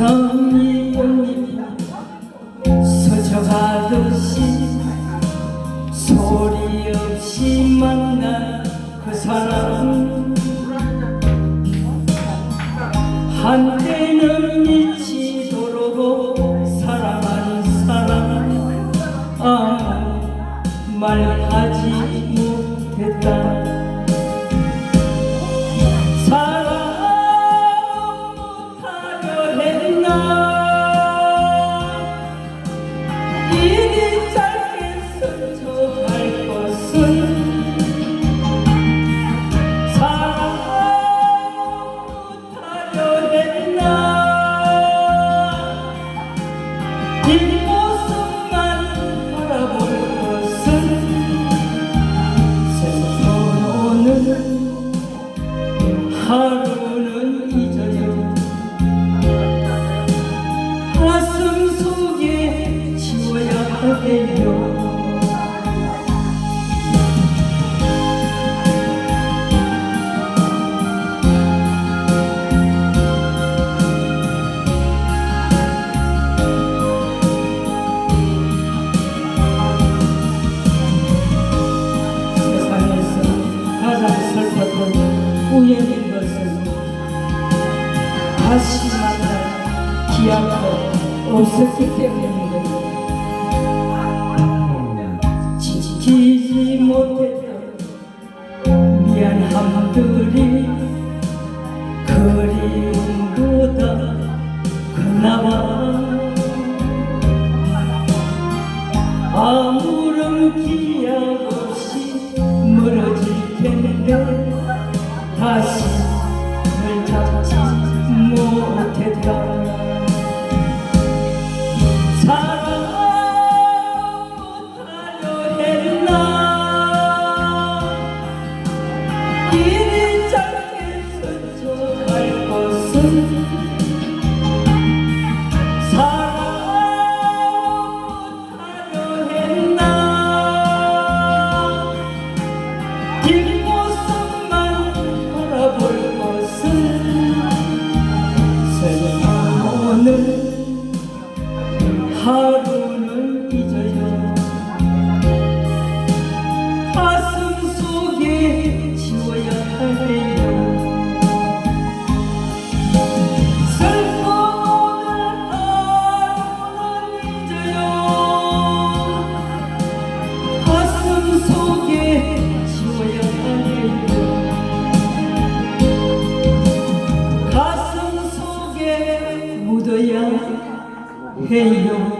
꽃잎이 스쳐가듯이 소리 없이 만난 그 사람. 한때는 미치도록 사랑한 사람. 아 말하지 못했다 Keep 우연인 것은 다시 만날 기약도 없었기 때문입니다. 지키지 못했던 미안함들이 그리움보다 크나봐 아무런 기 것 Hey.